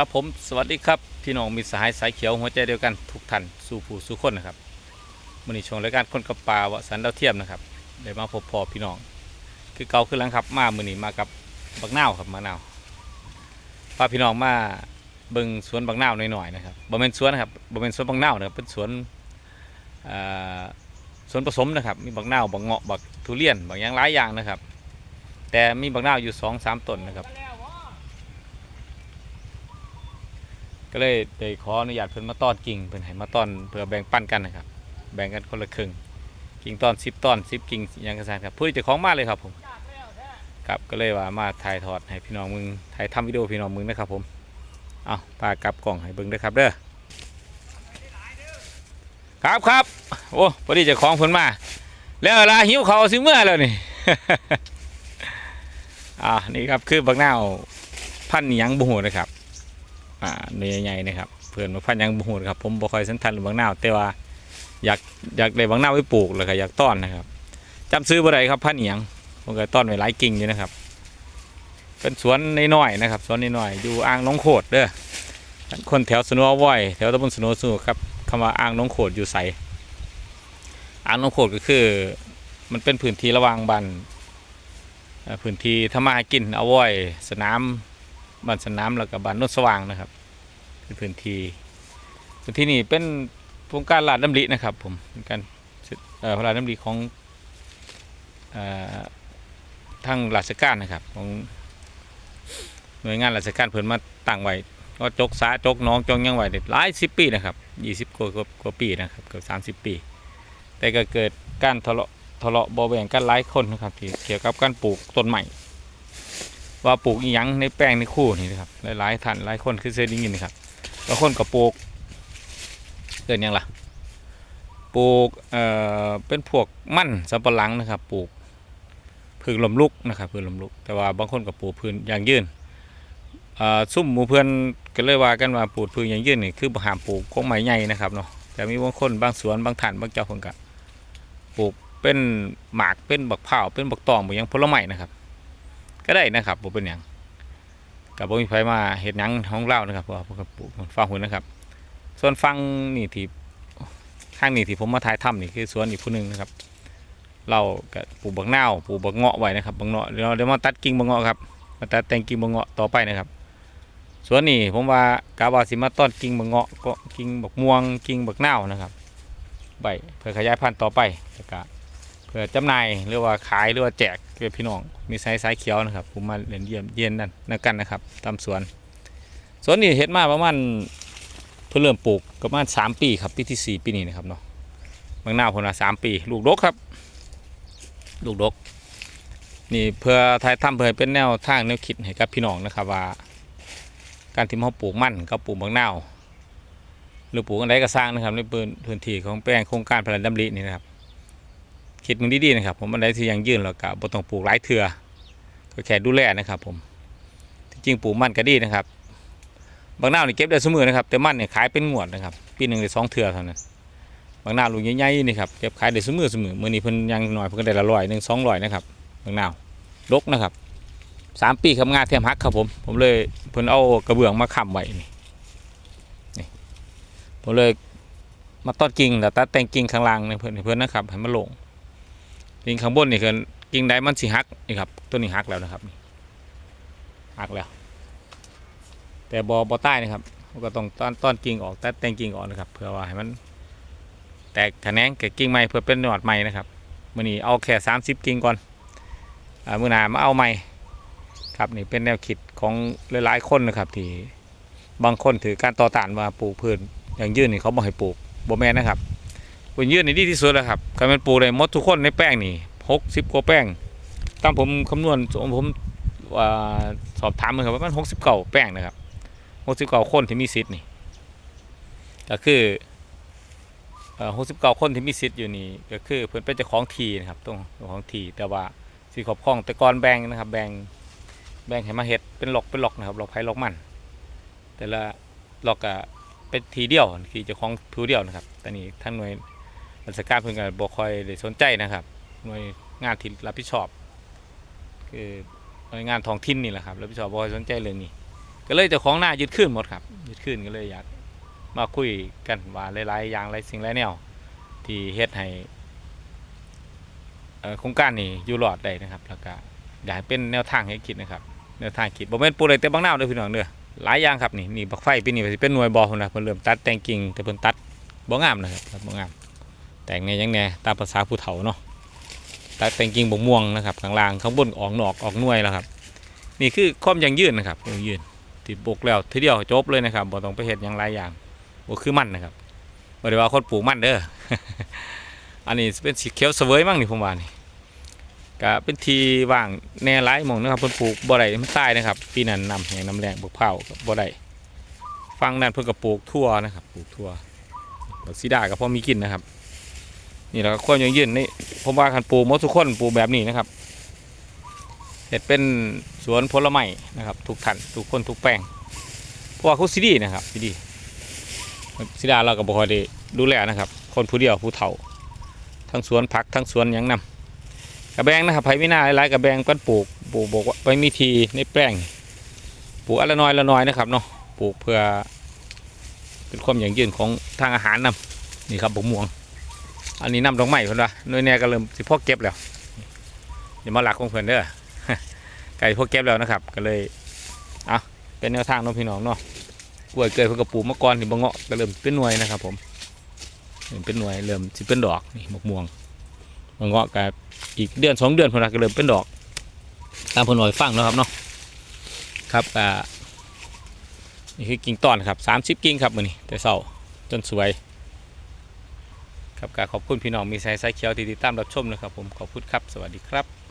ครับผมสวัสดีครับพี่น้องมีสหายสายเขียวหัวใจเดียวกันทุกท่านสู่ผู้สู่คนนะครับมันนี้ช่วงรายการคนกับปลาวสันดาวเทียมนะครับได้มาพบพอพี่น้อง คือเก่าขึ้นแล้วครับ มามือนี้มากับบักนาวครับมะนาวพาพี่น้องมาเบิ่งสวนบักนาวหน่อยๆนะครับบ่เป็นสวนนะครับบ่เป็นสวนบักนาวนะครับเป็นสวนสวนผสมนะครับ มีบักนาวบักเงาะบักทุเรียนบักหยางหลายอย่างนะครับ แต่มีบักนาวอยู่สองสามต้นนะครับ ก็เลยได้ขออนุญาตเพิ่นมาต้อนกิ่งเพิ่นให้มาต้อนเพื่อแบ่งปันกันนะครับ แบ่งกันคนละครึ่งกิ่งต้อน10ต้อน10กิ่งอยังกระซานครับผู้ที่จะของมาเลยครับผมครับก็เลยว่ามาถ่ายทอดให้พี่น้องมึงถ่ายทำวิดีโอพี่น้องมึงนะครับผมเอาปากลับกล่องให้เบิ่งด้อครับเด้อครับครับโอ้พอดีจะของเพิ่นมา แล้วเวลาหิวเขาวสิเมื่อแล้วนี่อ่านี่ครับคือบักหนาพันหยังบุหูนะครับ อ่าเนื้อใหญ่ๆนะครับเพื่อนมาพันยังบุหูนะครับผมบ่ค่อยสันทันเรื่อบางนาแต่ว่าอยากอยากได้บางนาไว้ปลูกแล้วก็อยากต้อนนะครับจำซื้อบ่ได้ครับพันธุ์อิหยังผมก็ต้อนไว้หลายกิ่งอยู่นะครับ เป็นสวนน้อยๆนะครับสวนน้อยๆอยู่อ่างน้องโขดเด้อคนแถวสโนว์วอยแถวตำบลสโนว์สูครับคำว่าอ่างน้องโขดอยู่ใสอ่างน้องโขดก็คือ มันเป็นพื้นที่ระวางบ้านพื้นที่ทำมาหากินเอาไว้สนาม บ้านสนามแล้วก็บ้านนนสว่างนะครับเป็นพื้นที่พื้นที่นี่เป็นโครงการลาดน้ำรินะครับ ผมเป็นการพระราชดำริของอทางราชการนะครับของหน่วยงานราชการเพิ่นมาตั้งไว้ก็จกสาจกน้องจงยังไว้ได้หลายสิบปีนะครับยี่สิบกว่ากว่าปีนะครับเกือบสามสิบปี แต่ก็เกิดการทะเลาะทะเลาะเบาแบ่งกันหลายคนนะครับที่เกี่ยวกับการปลูกต้นใหม่ ว่าปลูกอีหยังในแปลงในคู่นี่นะครับหลายๆท่านหลายคนคือเคยได้ยินนะครับบางคนก็ปลูกเกิดยังล่ะปลูกเอ่อเป็นพวกมั่นสำปะหลังนะครับปลูกพืชลมลุกนะครับพืชลมลุก แต่ว่าบางคนก็ปลูกพืชยางยืนเอ่อซุ่มหมู่เพื่อนก็เลยว่ากันว่าปลูกพืชยางยืนนี่คือบห้ามปลูกของไม้ใหญ่นะครับเนาะแต่มีบางคนบางสวนบางท่านบางเจ้าเพิ่นก็ปลูกเป็นหมากเป็นบักเผาเป็นบักตองบักหยังผลไม้นะครับ ก็ได้นะครับบ่เป็นหยังกับบ่มีไผมาเฮ็ดหยังของเรานะครับเพราะว่าผมก็ปลูกฟังหุ่นนะครับ ส่วนฟังนี่ที่ข้างนี่ที่ผมมาถ่ายถ้ำนี่คือสวนอีกผู้หนึงนะครับ เราก็ปลูกบักนาวปลูกบักเงาะไว้นะครับบักเงาะเดี๋ยวเราเดี๋ยวมาตัดกิ่งบักเงาะครับมาตัดแต่งกิ่งบักเงาะต่อไปนะครับสวนนี่ผมว่ากะว่าสิมาต้อนกิ่งบักเงาะก็กิ่งบักม่วงกิ่งบักนาวนะครับใบเพื่อขยายพันธุ์ต่อไปแล้วก็ เพื่อจำหน่ายหรือว่าขายหรือว่าแจกเพื่อพี่น้องมีไซส์สายเขียวนะครับ ผมมาเรียนเยี่ยมเยี่ยนนั่นนักกันนะครับตามสวน สวนนี้เฮ็ดมาประมาณเพิ่งเริ่มปลูกประมาณสามปีครับปีที่สี่ปีนี้นะครับเนาะบางหน้าผมว่าสามปี ลูกดกครับ ลูกดก นี่เพื่อทายทำเพื่อเป็นแนวทางแนวคิดให้กับพี่น้องนะครับว่า การที่เราปลูกมั่นกับปลูกบางนาหรือปลูกอะไรก็สร้างนะครับในพื้นที่ของแปลงโครงการพระราชดำรินี่นะครับ คิดมึงดีๆนะครับ ผมอันใดที่ยังยืนแล้วก็บ่ต้องปลูกหลายเถื่อก็แค่ดูแลนะครับผมที่จริงปลูกมันก็ดีนะครับ บางหน้านี่เก็บได้เสมอนะครับ แต่มันเนี่ยขายเป็นงวดนะครับ ปีหนึ่งได้สองเถื่อเท่านั้นบางหน้าลูกใหญ่ๆนี่ครับเก็บขายได้เสมอเสมอมื้อนี้เพิ่นยังหน้อยเพิ่นก็ได้ละร้อยหนึ่งสองร้อยนะครับบางหน้าวดกนะครับสามปีทำงานเทียมฮักครับผม ผมเลยเพิ่นเอากระเบื้องมาค้ำไว้นี่นี่ผมเลยมาต้นกิ่งแล้วตัดแต่งกิ่งข้างล่างเนี่ยเพิ่นเพิ่นนะครับให้มันลง กิ่งข้างบนนี่คือกิ่งใดมันสิหักนี่ครับต้นนี้หักแล้วนะครับหักแล้ว แต่บอบอใต้นะครับก็ต้องต้อนต้อนกิ่งออกตัดแต่งกิ่งออกนะครับ เพื่อว่าให้มัน แตกแขนงแก่กิ่งใหม่เพื่อเป็นหนอดใหม่นะครับมื่อนี้เอาแค่30กิ่งก่อนอมื่อหนามาเอาใหม่ครับนี่เป็นแนวคิดของหลายๆคนนะครับที่บางคนถือการต่อต้านว่าปลูกพืชอย่างยืนนี่เขาบอกให้ปลูกบ่แม่นะครับ ปืนยืดนี่ดีที่สุดแล้วครับการเป็นปลูกได้มดทุกคนในแป้งนี่หกสิบกว่าแป้งตามผมคำนวณผมว่าสอบถามมันครับว่ามันหกสิบเก้าแป้งนะครับหกสิบเก้าคนที่มีสิทธิ์นี่ก็คือหกสิบเก้าคนที่มีสิทธิ์อยู่นี่ก็คือเพิ่อนเป็นเจ้าของทีนะครับตรงเจ้าของทีแต่ว่าสีขอบคล้องแต่ก่อนแบ่งนะครับแบ่งแบ่งให้มาเฮ็ดเป็นหลอกเป็นหลอกนะครับหลอกไผ่หลอกมัน แต่ละหลอกก็เป็นทีเดียวคือเจ้าของผิวเดียวนะครับแต่นี่ท่านหน่วย ราชการเพิ่นก็บ่ค่อยได้สนใจนะครับหน่วยงานที่รับผิดชอบคือหน่วยงานท้องถิ่นนี่แหละครับรับผิดชอบบ่ค่อยสนใจเรื่องนี้ ก็เลยเจ้าของหน้ายึดขึ้นหมดครับยึดขึ้นก็เลยอยากมาคุยกันว่าหลายๆอย่างหลายสิ่งหลายแนวที่เฮ็ดให้โครงการนี้อยู่รอดได้นะครับ แล้วก็อยากให้เป็นแนวทางให้คิดนะครับแนวทางคิดบ่แม่นปลูกได้แต่บางหน้าเด้อพี่น้องเด้อหลายอย่างครับนี่นี่บักไฟปีนี้สิเป็นหน่วยบ่พุ่นน่ะเพิ่นเริ่มตัดแต่งกิ่งแต่เพิ่นตัดบ่งามนะครับบ่งาม แต่งแหน่ยังแน่ตามภาษาผู้เฒ่าเนาะตัดแต่งกิ่งบ่ม่วงนะครับข้างล่างข้างบนออกหนอกออกน่วยแล้วครับ นี่คือความยังยืนนะครับยั่งยืนที่ปลูกแล้วทีเดียวจบเลยนะครับบ่ต้องไปเฮ็ดหยังหลายอย่างบ่คือมันนะครับบ่ได้ว่าคนปลูกมันเด้ออันนี้เป็นสีเขียวเสวยมั้งนี่ผมว่านี่ก็เป็นทีว่างแน่หลายหมองนะครับเพิ่นปลูกบ่ได้มันตายนะครับปีนั้นนำแหงน้ำแรงบกเผาบ่ได้ฟังนั้นเพิ่นก็ปลูกทั่วนะครับปลูกทั่วบักซีดาก็พอมีกินนะครับ นี่แหละก็ควรยังยืนนี่ผมว่าคันปลูกมดทุกคนปลูกแบบนี้นะครับเห็ดเป็นสวนผลไม้นะครับทุกท่านทุกคนทุกแปลงพว่าเขาซีดีนะครับซีดีซีดาเราก็บ่ค่อยด้ดูแลนะครับ คนผู้เดียวผู้เฒ่า ทั้งสวนผักทั้งสวนยังนำกระแบงนะครับไผวินาหลายกระแบงกันปลูกปลูกบอกว่าไปมีทีในแปลงปลูกอนละน้อยละน้อยนะครับเนาะปลูกเพื่อเป็นความอย่างยืนของทางอาหารนำนี่ครับบกม่วง อันนี้นำดอกไม้เพิ่นว่าน่ยแน่ก็เริ่มสิพอเก็บแล้วอย่ามาหลักของเพิ่นเด้อไก่พอเก็บแล้วนะครับ ก็เลยเอาเป็นแนวทางน้องพี่น้องเนาะกล้วยเกยเพิ่นก็ปลูกมาก่อนนี่บ่เงาะก็เริ่มเป็นหน่วยนะครับ ผมเริ่มเป็นหน่วยเริ่มสิเป็นดอกนี่มะม่วงบ่เงาะก็อีกเดือนสองเดือนเพิ่นว่าก็เริ่มเป็นดอก ตามเพิ่นบอกให้ฟังนะครับเนาะครับอ่านี่คือกิ่งตอนครับ30กิ่งครับมือนี้แต่เช้าจนสวย ครับก็ขอบคุณพี่น้องมีสายสายเขียวที่ติดตามรับชมนะครับผมขอบคุณครับ สวัสดีครับ